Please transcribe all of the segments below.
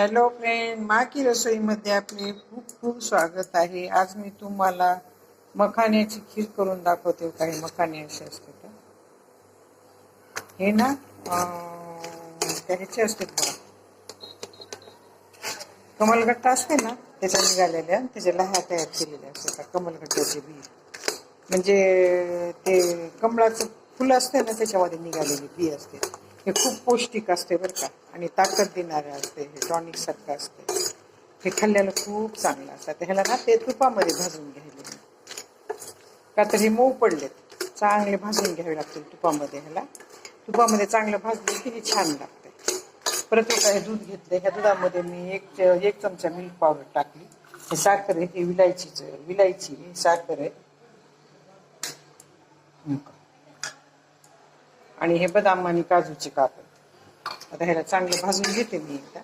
Hello friend मा की रसोईमध्ये आपले खूप खूप स्वागत आहे. आज मी तुम्हाला मखाण्याची खीर करून दाखवते. काही मखाने असे असते तर हे ना त्या ह्याचे असते बघा. कमलगट्टा असते ना त्याच्या निघालेल्या आणि त्याच्या लह्या तयार केलेल्या असतात कमलगट्ट्याचे बी. म्हणजे ते कमळाचं फुलं असते ना त्याच्यामध्ये निघालेली बी असते. हे खूप पौष्टिक असते बरं का. आणि ताकद देणारं असते हे टॉनिक सारखं असते. हे खाल्ल्याला खूप चांगलं असतं. तर ह्याला ना ते तुपामध्ये भाजून घ्यायले का तर हे मऊ पडलेत. चांगले भाजून घ्यावे लागतील तुपामध्ये ह्याला. तुपामध्ये चांगलं भाजले की हे छान लागते परत हे काय दूध घेतलं ह्या दुधामध्ये मी एक एक चमचा मिल्क पावडर टाकली. हे साखर आहे हे विलायचीचं विलायची ही साखर आहे. आणि हे बदाम आणि काजूचे कापड. आता ह्याला चांगलं भाजून घेते मी एकदा.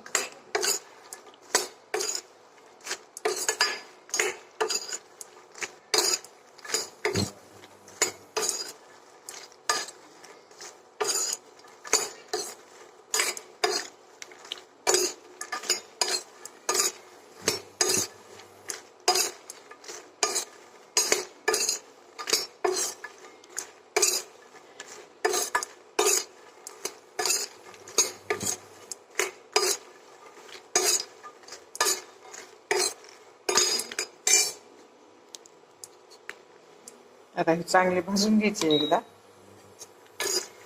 आता हे चांगले भाजून घ्यायचे एकदा.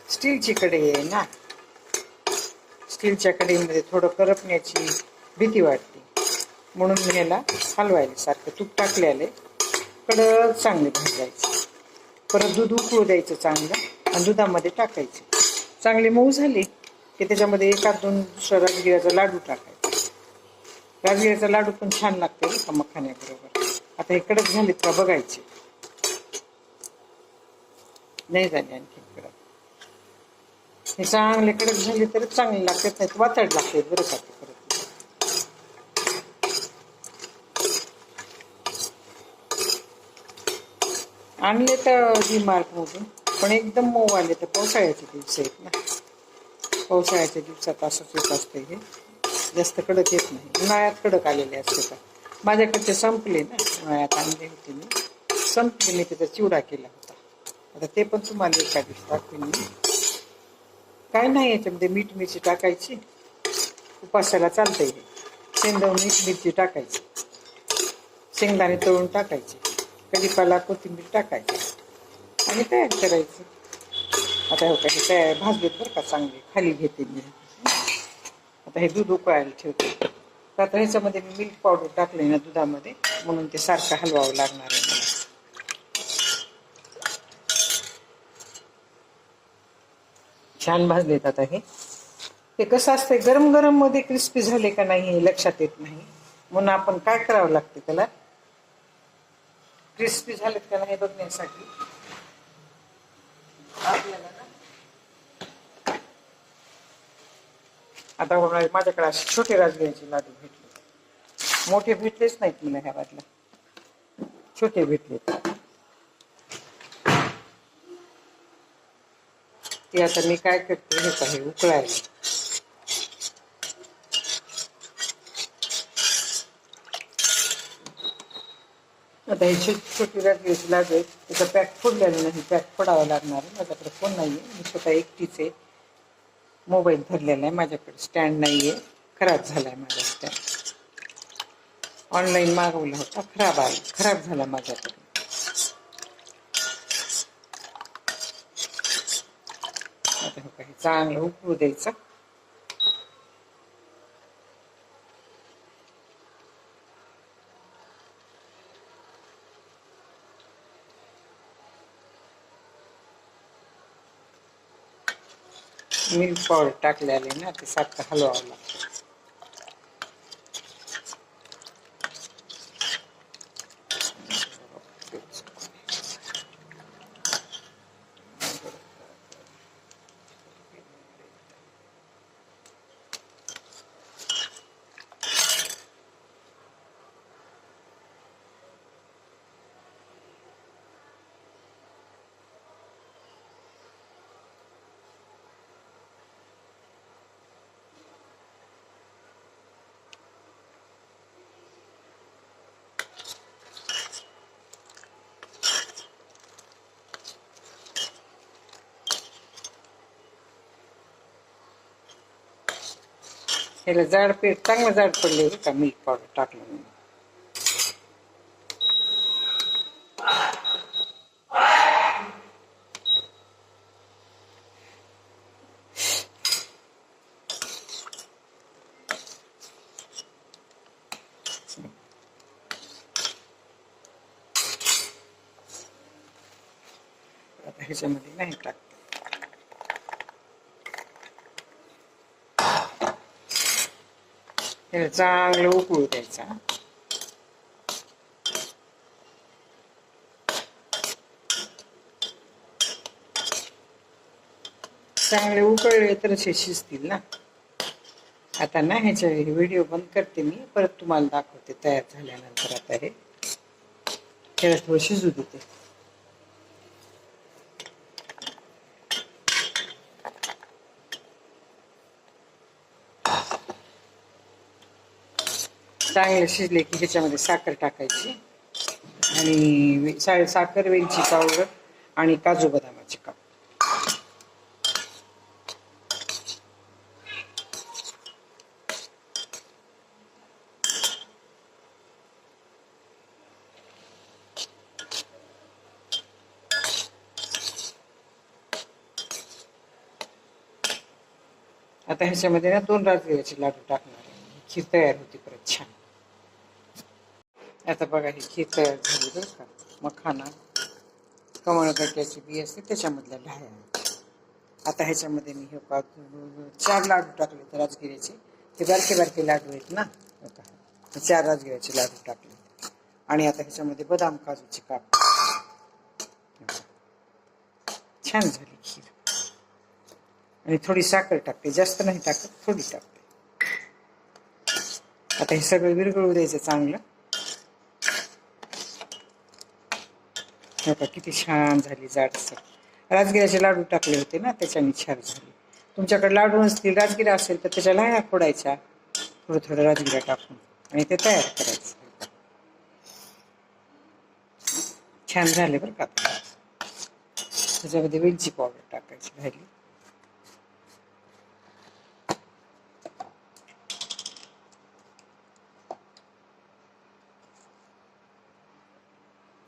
स्टीलची कढई आहे ना? स्टीलच्या कढईमध्ये थोडं करपण्याची भीती वाटते. म्हणून मी ह्याला हलवायला सारखं तूप टाकलेले कडक चांगले भाजायचे. परत दूध उकळू द्यायचं चांगलं आणि दुधामध्ये टाकायचे. चांगली मऊ झाली की त्याच्यामध्ये एकात दोन दुसरा राजगिऱ्याचा लाडू टाकायचा. राजगिऱ्याचा लाडू पण छान लागते का मखाण्याबरोबर. आता हे कडक झाले तर बघायचे. नाही झाले आणखी कडक हे चांगले कडक झाले तर चांगले लागतात नाही वातड लागते बरं का ते परत. आणले तर डी मार्क मधून पण एकदम मऊ आले तर पावसाळ्याचे दिवस आहेत ना. पावसाळ्याच्या दिवसात असंच येत असते हे. जास्त कडक येत नाही. उन्हाळ्यात कडक आलेले असते का? माझ्याकडचे संपले ना. उन्हाळ्यात आणले होते मी. संपले मी त्याचा चिवडा केला होता. आता ते पण तुम्हाला एका दिवस दाखवेन मी. काय नाही याच्यामध्ये मीठ मिरची टाकायची. उपासाला चालतंय. आहे शेंगदाणे मीठ मिरची टाकायची. शेंगदाणे तळून टाकायचे. कधीपाला कोथिंबीर टाकायची. आणि तयार करायचं. आता हे काही तयार भाजलेत बरं का चांगले. खाली घेते मी. आता हे दूध उकळायला ठेवते. तर आता ह्याच्यामध्ये मी मिल्क पावडर टाकले ना दुधामध्ये. म्हणून ते सारखं हलवावं लागणार आहे. छान भाजलेतात आता हे ते कसं असतंय गरम गरममध्ये क्रिस्पी झाले का नाही हे लक्षात येत नाही. म्हणून आपण काय करावं लागते त्याला? क्रिस्पी झालेत का नाही बघण्यासाठी? आपल्याला आता बघा, माझ्याकडे असे छोटे राजगिऱ्याचे लाडू भेटले. मोठे भेटलेच नाहीत मला ह्या बाजूला छोटे भेटलेत. ते आता मी काय करते हे काही उकळायला. आता हे छोटी छोटी राजगिरीची लागेल त्याचा पॅक फोडलेला नाही पॅक फोडावं लागणार आहे. माझ्याकडे फोन नाही आहे मी स्वतः एकटीच आहे मोबाईल धरलेला आहे. माझ्याकडे स्टँड नाही आहे खराब झाला आहे माझा स्टँड. ऑनलाईन मागवला होता खराब आला खराब झाला माझ्याकडे आता हे काही चांगलं उकळू द्यायचं मिल्क पावडर टाकलेले ना ते सारखं हलवावं लागतं. त्याला जाड पीठ चांगलं जाड पडले का मीठ पावडर टाकलं म्हणून. आता ह्याच्यामध्ये नाही टाकते. ह्याला चांगलं उकळू द्यायचा. चांगले उकळले तर असे शिजतील ना. आता ना ह्याच्या व्हिडिओ बंद करते मी. परत तुम्हाला दाखवते तयार झाल्यानंतर आता हे. त्याला थोडं शिजू देते. चांगले शिजले की ह्याच्यामध्ये साखर टाकायची. आणि सा- साखर वेलची पावडर आणि काजू बदामाची काप. आता ह्याच्यामध्ये ना दोन राजगिऱ्याचे लाडू टाकणार आहे. खीर तयार होती परत छान. आता बघा ही खीर तयार झाली बरं का. मखाना कमळगट्याची बी असते त्याच्यामधल्या ढाया आता ह्याच्यामध्ये मी हे काजू चार लाडू टाकले तर राजगिऱ्याचे. ते बारके बारके लाडू आहेत ना. हे चार राजगिऱ्याचे लाडू टाकले. आणि आता ह्याच्यामध्ये बदाम काजूचे काप. छान झाली खीर. आणि थोडी साखर टाकते जास्त नाही टाकत थोडी टाकते. आता हे सगळं विरघळू द्यायचं चांगलं. बघा किती छान झाली जाडसर राजगिऱ्याचे लाडू टाकले होते ना त्याच्याने छान झाली. तुमच्याकडे लाडू नसतील राजगिरा असेल तर त्याच्या लाह्या फोडायच्या. थोडं थोडं राजगिरा टाकून. आणि ते तयार करायचं. छान झाले बरं का. त्याच्यामध्ये वेलची पावडर टाकायची राहिली.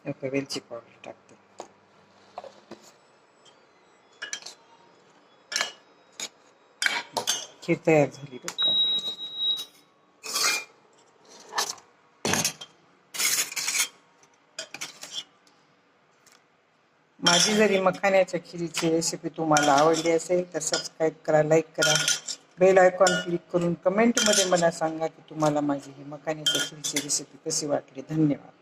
एक वेलची पावडर टाकते. खीर तयार झाली बरं का. माझी जरी मखाण्याच्या खिरीची रेसिपी तुम्हाला आवडली असेल तर सबस्क्राईब करा लाईक करा. बेल आयकॉन क्लिक करून कमेंटमध्ये मला सांगा की तुम्हाला माझी ही मखाण्याच्या खिरीची रेसिपी कशी वाटली. धन्यवाद.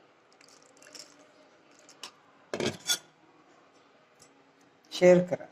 शेअर करा.